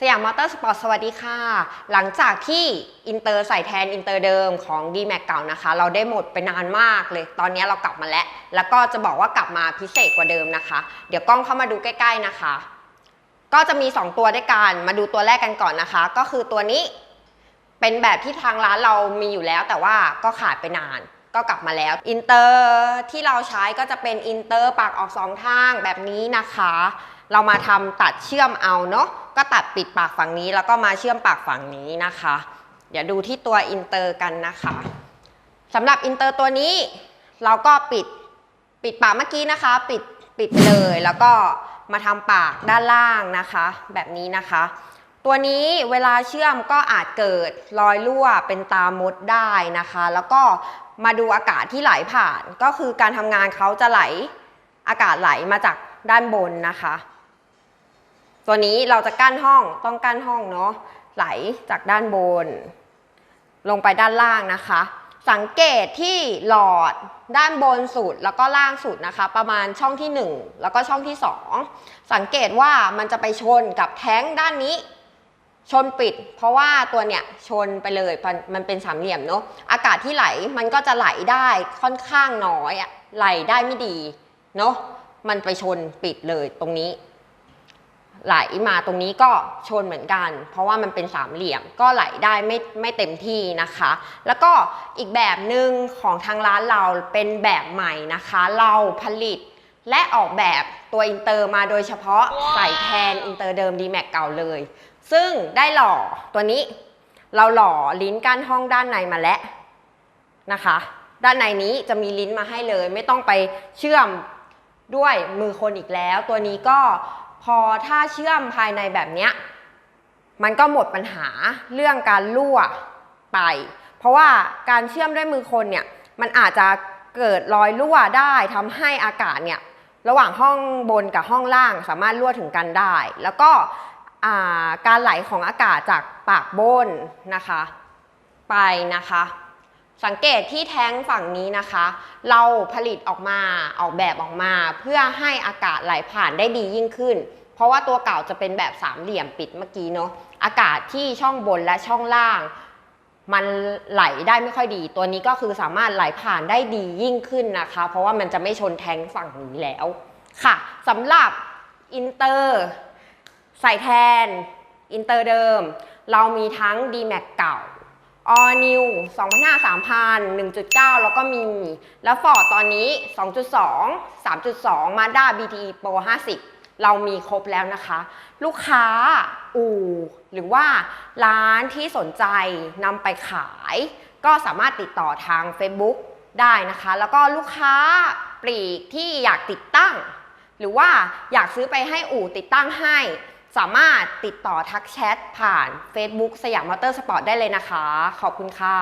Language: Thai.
สยามมอเตอร์สปอร์ตสวัสดีค่ะ หลังจากที่อินเตอร์ใส่แทนอินเตอร์เดิมของ d m a x เก่านะคะ เราได้หมดไปนานมากเลย ตอนนี้เรากลับมาแล้ว แล้วก็จะบอกว่ากลับมาพิเศษกว่าเดิมนะคะ เดี๋ยวกล้องเข้ามาดูใกล้ ๆนะคะ ก็จะมี 2 ตัวด้วยกัน มาดูตัวแรกกันก่อนนะคะ ก็คือตัวนี้เป็นแบบที่ทางร้านเรามีอยู่แล้ว แต่ว่าก็ขาดไปนานก็กลับมาแล้วอินเตอร์ที่เราใช้ก็จะเป็นอินเตอร์ปากออกสองทางแบบนี้นะคะ เรามาทำตัดเชื่อมเอาเนาะก็ตัดปิดปากฝั่งนี้แล้วก็มาเชื่อมปากฝั่งนี้นะคะ เดี๋ยวดูที่ตัวอินเตอร์กันนะคะสำหรับอินเตอร์ตัวนี้ เราก็ปิดปิดปากเมื่อกี้นะคะ ปิดปิดไปเลยแล้วก็มาทำปากด้านล่างนะคะ แบบนี้นะคะ ตัวนี้เวลาเชื่อมก็อาจเกิดรอยรั่วเป็นตามดได้นะคะ แล้วก็มาดูอากาศที่ไหลผ่านก็คือการทำงานเขาจะไหลอากาศไหลมาจากด้านบนนะคะ ตัวนี้เราจะกั้นห้องต้องกั้นห้องเนาะไหลจากด้านบน ลงไปด้านล่างนะคะ สังเกตที่หลอดด้านบนสุดแล้วก็ล่างสุดนะคะ ประมาณช่องที่ 1 แล้วก็ช่องที่ 2 สังเกตว่ามันจะไปชนกับแท้งด้านนี้ ชนปิด เพราะว่าตัวเนี้ยชนไปเลยมันมันเป็นสามเหลี่ยมเนาะอากาศที่ไหลมันก็จะไหลได้ค่อนข้างน้อยอะไหลได้ไม่ดีเนาะมันไปชนปิดเลยตรงนี้ ไหลมาตรงนี้ก็ชนเหมือนกัน เพราะว่ามันเป็นสามเหลี่ยมก็ไหลได้ไม่ไม่เต็มที่นะคะ แล้วก็อีกแบบหนึ่งของทางร้านเราเป็นแบบใหม่นะคะ เราผลิตและออกแบบตัวอินเตอร์มาโดยเฉพาะใส่แทนอินเตอร์เดิม d m a x เก่าเลย ซึ่งได้หล่อตัวนี้เราหล่อลิ้นกั้นห้องด้านในมาแล้วนะคะ ด้านในนี้จะมีลิ้นมาให้เลย ไม่ต้องไปเชื่อมด้วยมือคนอีกแล้ว ตัวนี้ก็ พอถ้าเชื่อมภายในแบบเนี้ยมันก็หมดปัญหาเรื่องการรั่วไป เพราะว่าการเชื่อมด้วยมือคนเนี่ยมันอาจจะเกิดรอยรั่วได้ทำให้อากาศเนี่ยระหว่างห้องบนกับห้องล่างสามารถรั่วถึงกันได้ แล้วก็การไหลของอากาศจากปากบนนะคะ ไปนะคะ สังเกตที่แท้งฝั่งนี้นะคะ เราผลิตออกมาออกแบบออกมา เพื่อให้อากาศไหลผ่านได้ดียิ่งขึ้น เพราะว่าตัวเก่าจะเป็นแบบสามเหลี่ยมปิดเมื่อกี้เนาะอากาศที่ช่องบนและช่องล่าง มันไหลได้ไม่ค่อยดี ตัวนี้ก็คือสามารถไหลผ่านได้ดียิ่งขึ้นนะคะ เพราะว่ามันจะไม่ชนแท้งฝั่งนี้แล้วค่ะสำหรับอินเตอร์ใส่แทนอินเตอร์เดิม เรามีทั้ง d m a x เก่า All New 2005 3000 1.9 แล้วก็มี แล้วฟอร์ดตอนนี้ 2.2 3.2 Mazda BTE Pro 50 เรามีครบแล้วนะคะ ลูกค้าอู่หรือว่าร้านที่สนใจนำไปขาย ก็สามารถติดต่อทาง Facebook ได้นะคะ แล้วก็ลูกค้าปลีกที่อยากติดตั้ง หรือว่าอยากซื้อไปให้อู่ติดตั้งให้ สามารถติดต่อทักแชทผ่าน Facebook สยามมอเตอร์สปอร์ตได้เลยนะคะ ขอบคุณค่ะ